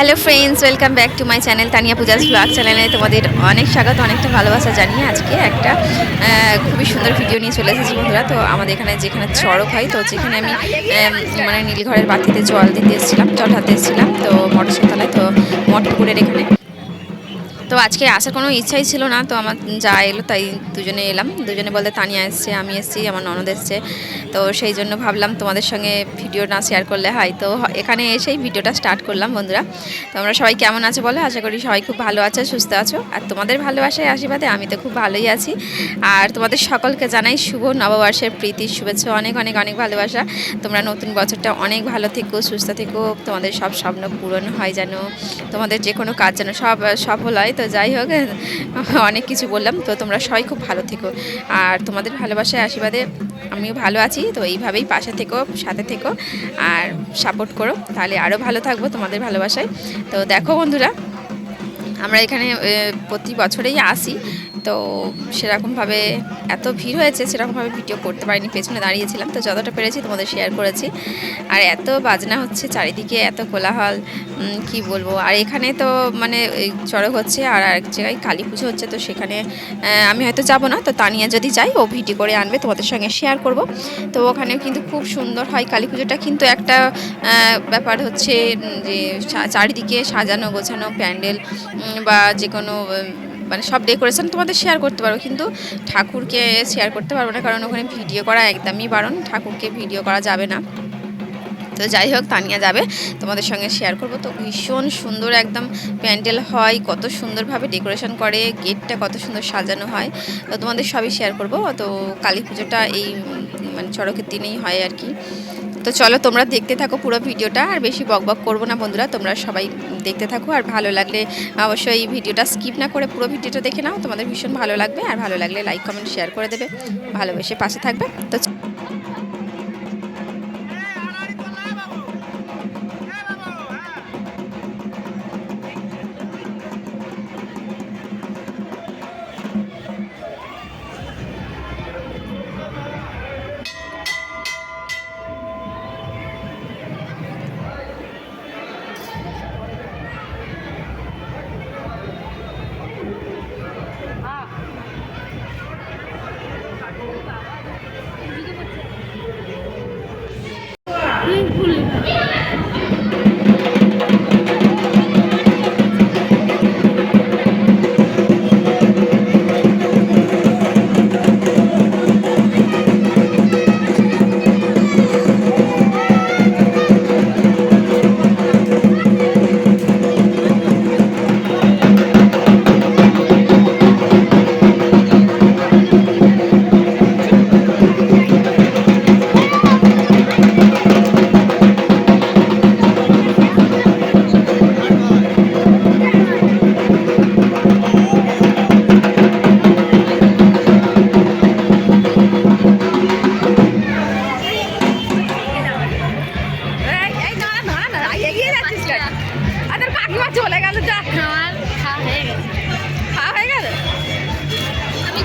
Hello friends welcome back to my channel Tania Puja's blog চ্যানেলে তোমাদের অনেক স্বাগত, অনেকটা ভালোবাসা জানিয়ে আজকে একটা খুবই সুন্দর ভিডিও নিয়ে চলে এসেছি বন্ধুরা। তো আমাদের এখানে যেখানে চড়ক হয়, তো যেখানে আমি মানে নীলঘরের বাতিতে জল দিতে এসেছিলাম, জল হাতে এসেছিলাম, তো মটরসাইকেলায় তো মটপুকুরের এখানে তো আজকে আসার কোনো ইচ্ছাই ছিল না, তো আমার যা এলো তাই দুজনে এলাম। দুজনে বলতে তানিয়া এসছে, আমি এসেছি, আমার ননদ এসছে। তো সেই জন্য ভাবলাম তোমাদের সঙ্গে ভিডিও না শেয়ার করলে হয়। তো এখানে এসেই ভিডিওটা স্টার্ট করলাম বন্ধুরা। তো আমরা সবাই কেমন আছে বলো? আশা করি সবাই খুব ভালো আছে, সুস্থ আছো। আর তোমাদের ভালোবাসায় আশীর্বাদে আমি তো খুব ভালোই আছি। আর তোমাদের সকলকে জানাই শুভ নববর্ষের প্রীতি, শুভেচ্ছা, অনেক অনেক অনেক ভালোবাসা। তোমরা নতুন বছরটা অনেক ভালো থেকো, সুস্থ থেকো। তোমাদের সব স্বপ্ন পূরণ হয় যেন। তোমাদের যে কোনো কাজ যেন সব, সফল হয়। তো যাই হোক, অনেক কিছু বললাম। তো তোমরা সবাই খুব ভালো থেকো। আর তোমাদের ভালোবাসায়, আশীর্বাদে আমিও ভালো আছি। তো এইভাবেই পাশে থেকো, সাথে থেকো আর সাপোর্ট করো। তাহলে আরও ভালো থাকব তোমাদের ভালোবাসায়। তো দেখো বন্ধুরা, আমরা এখানে প্রতি বছরেই আসি। তো সেরকমভাবে এত ভিড় হয়েছে, সেরকমভাবে ভিডিও করতে পারিনি, পেছনে দাঁড়িয়েছিলাম, তো যতটা পেরেছি তোমাদের শেয়ার করেছি। আর এত বাজনা হচ্ছে চারিদিকে, এত কোলাহল কি বলব? আর এখানে তো মানে চড়ক হচ্ছে আর এক জায়গায় কালী পুজো হচ্ছে, তো সেখানে আমি হয়তো যাব না, তো তানিয়া যদি যাই ও ভিডিও করে আনবে, তোমাদের সঙ্গে শেয়ার করব। তো ওখানেও কিন্তু খুব সুন্দর হয় কালী পুজোটা, কিন্তু একটা ব্যাপার হচ্ছে যে চারিদিকে সাজানো গোছানো প্যান্ডেল বা যে কোনো মানে সব ডেকোরেশন তোমাদের শেয়ার করতে পারব কিন্তু ঠাকুরকে শেয়ার করতে পারব না, কারণ ওখানে ভিডিও করা একদমই বারণ, ঠাকুরকে ভিডিও করা যাবে না। তো যাই হোক, তানিয়া যাবে, তোমাদের সঙ্গে শেয়ার করব। তো ভীষণ সুন্দর একদম প্যান্ডেল হয়, কত সুন্দরভাবে ডেকোরেশন করে, গেটটা কত সুন্দর সাজানো হয়। তো তোমাদের সবই শেয়ার করব। তো কালী পুজোটা এই মানে চড়কের দিনেই হয় আর কি। তো চলো তোমরা দেখতে থাকো পুরো ভিডিওটা, আর বেশি বকবক করব না বন্ধুরা, তোমরা সবাই দেখতে থাকো, আর ভালো লাগলে অবশ্যই ভিডিওটা স্কিপ না করে পুরো ভিডিওটা দেখে নাও, তোমাদের ভীষণ ভালো লাগবে, আর ভালো লাগলে লাইক কমেন্ট শেয়ার করে দেবে, ভালোবেসে পাশে থাকবে, তো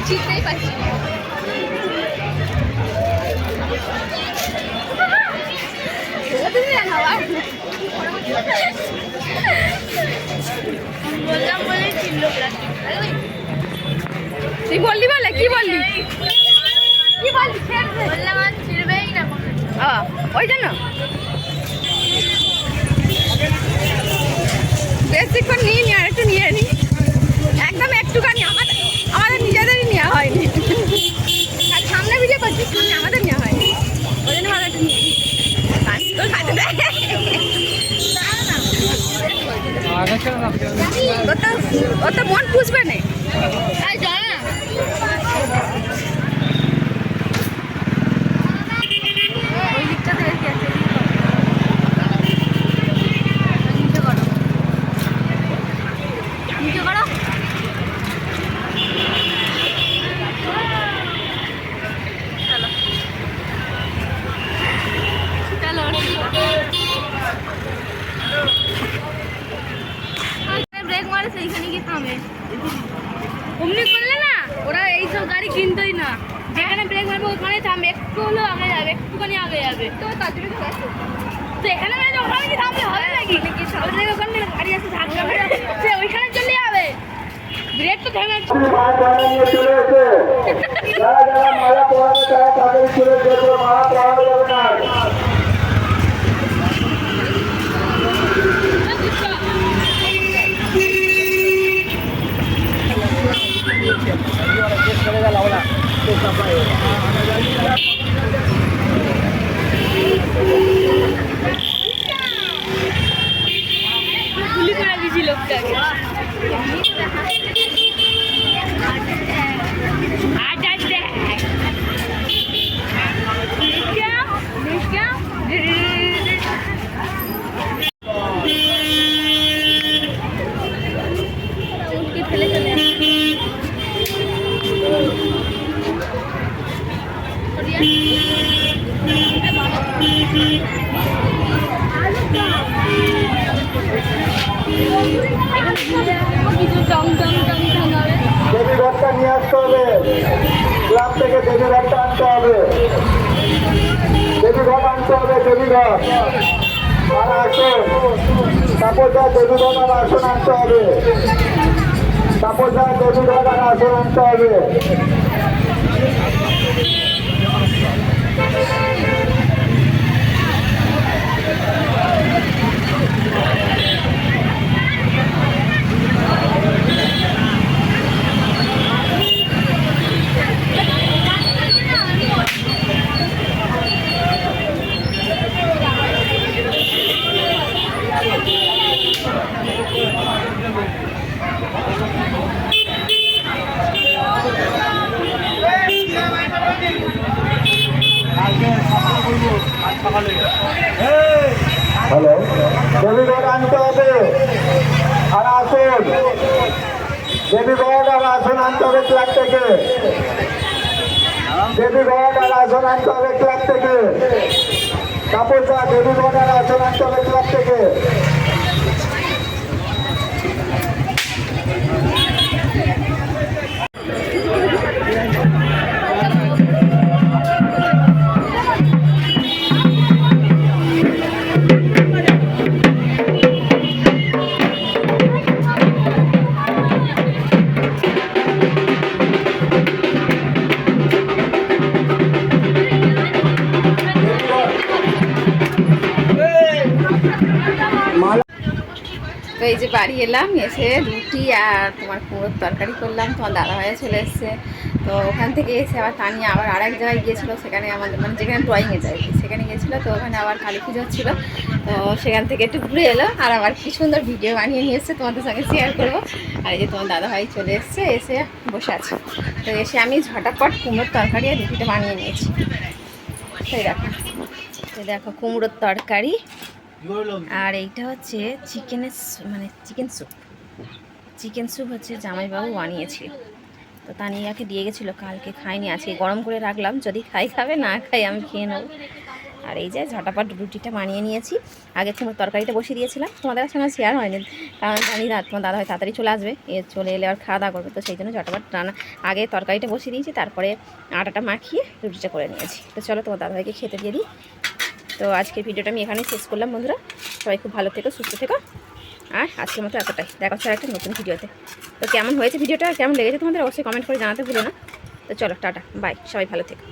চিনতেই পারছি তুই বললি বলে? কি বললি? কি বললি? বললাম আর না ওই জন্য বেশিক্ষণ নিয়ে নি একদম একটুখানি আমাদের আমাদের নিজেদেরই নেওয়া হয়নি আর সামনে ভিডিও করছিস সামনে আমাদের নেওয়া হয়নি ওই জন্য ভালো একটু নিয়ে নি। আর তোর খাতে দে। তোর তো ওর তো মন পুষবে না আর চল না ওই দিকটাতে বেশি আছে নিচে করো নিচে করো চলো ব্রেক মারে সেইখানে গিয়ে থামে অমনি করলে না ওরা এইসব গাড়ি কিনতোই না ওখানে থামবে একটু হলেও আগে যাবে একটুখানি আগে যাবে। তো তার জন্য তো এখানে মানে ওখানে কি থামলে হবে নাকি? নাকি সামনে থেকে ওখানে গাড়ি আছে থাকবে সে ওইখানে চলে যাবে। ব্রেক তো থেমে গেছে যারা যারা মালা পড়াবে তারা তাদের চলে যেতে মারা পড়ানো যাবে না গুলি করে দিয়েছি লোকটাকে আচ্ছা আচ্ছা ফেলে চলে কিছু টং টং টং টং হবে দেবী ঘরটা নিয়ে থেকে দেবী ঘরটা আনতে হবে। দেবী ঘর আনতে হবে দেবী ঘর আর আসন। তারপর যা দেবী ঘর আর আসন আনতে হবে। তারপর যা দেবী আসন আনতে হবে। Thank you. হ্যালো। দেবীগড় আনতে হবে। আর আসুন। দেবীগড় আর আসুন আনতে হবে ক্লাব থেকে। দেবীগড় আর আসুন আনতে হবে ক্লাব থেকে। কাপড় যা দেবীগড় আর আসুন আনতে হবে ক্লাব থেকে। তো এই যে বাড়ি এলাম, এসে রুটি আর তোমার কুমড়োর তরকারি করলাম, তোমার দাদা ভাইয়া চলে এসছে। তো ওখান থেকে এসে আবার তানিয়া আবার আরেক জায়গায় গিয়েছিল, সেখানে আমাদের মানে যেখানে ড্রয়িংয়ে যায়, সেখানে গিয়েছিল। তো ওখানে আবার কালী পুজো হচ্ছিল। তো সেখান থেকে একটু ঘুরে এলো আর আবার কি সুন্দর ভিডিও বানিয়ে নিয়ে এসছে তোমাদের সঙ্গে শেয়ার করব। আর এই যে তোমার দাদা ভাই চলে এসছে, এসে বসে আছে। তো এসে আমি ঝটাপট কুমড়োর তরকারি আর রুটিটা বানিয়ে নিয়েছি। সেই দেখো। দেখো কুমড়োর তরকারি। আর এইটা হচ্ছে চিকেনের মানে চিকেন স্যুপ। চিকেন স্যুপ হচ্ছে জামাইবাবু বানিয়েছিল তো তানিয়াকে দিয়ে গেছিল, কালকে খাইনি, আজকে গরম করে রাখলাম, যদি খাই খাবে, না খাই আমি খেয়ে নেব। আর এই যে ঝটাপট রুটিটা বানিয়ে নিয়েছি। আগে তোমার তরকারিটা বসিয়ে দিয়েছিলাম, তোমাদের সঙ্গে শেয়ার হয়নি। কারণ জানি না, তোমার দাদা হয় তাড়াতাড়ি চলে আসবে, এ চলে এলে আর খাওয়া দাওয়া করবে, তো সেই জন্য ঝটাপট রান্না আগে তরকারিটা বসিয়ে দিয়েছি, তারপরে আটাটা মাখিয়ে রুটিটা করে নিয়েছি। তো চলো তোমার দাদাভাইকে খেতে দিয়ে দিই। তো আজকের ভিডিওটা আমি এখানেই শেষ করলাম, বন্ধুরা। সবাই খুব ভালো থেকো, সুস্থ থেকো। আর আজকের মতো এতটাই। দেখা হচ্ছে একটা নতুন ভিডিওতে। তো কেমন হয়েছে ভিডিওটা, কেমন লেগেছে তোমাদের অবশ্যই কমেন্ট করে জানাতে ভুলো না। তো চলো, টাটা, বাই। সবাই ভালো থেকো।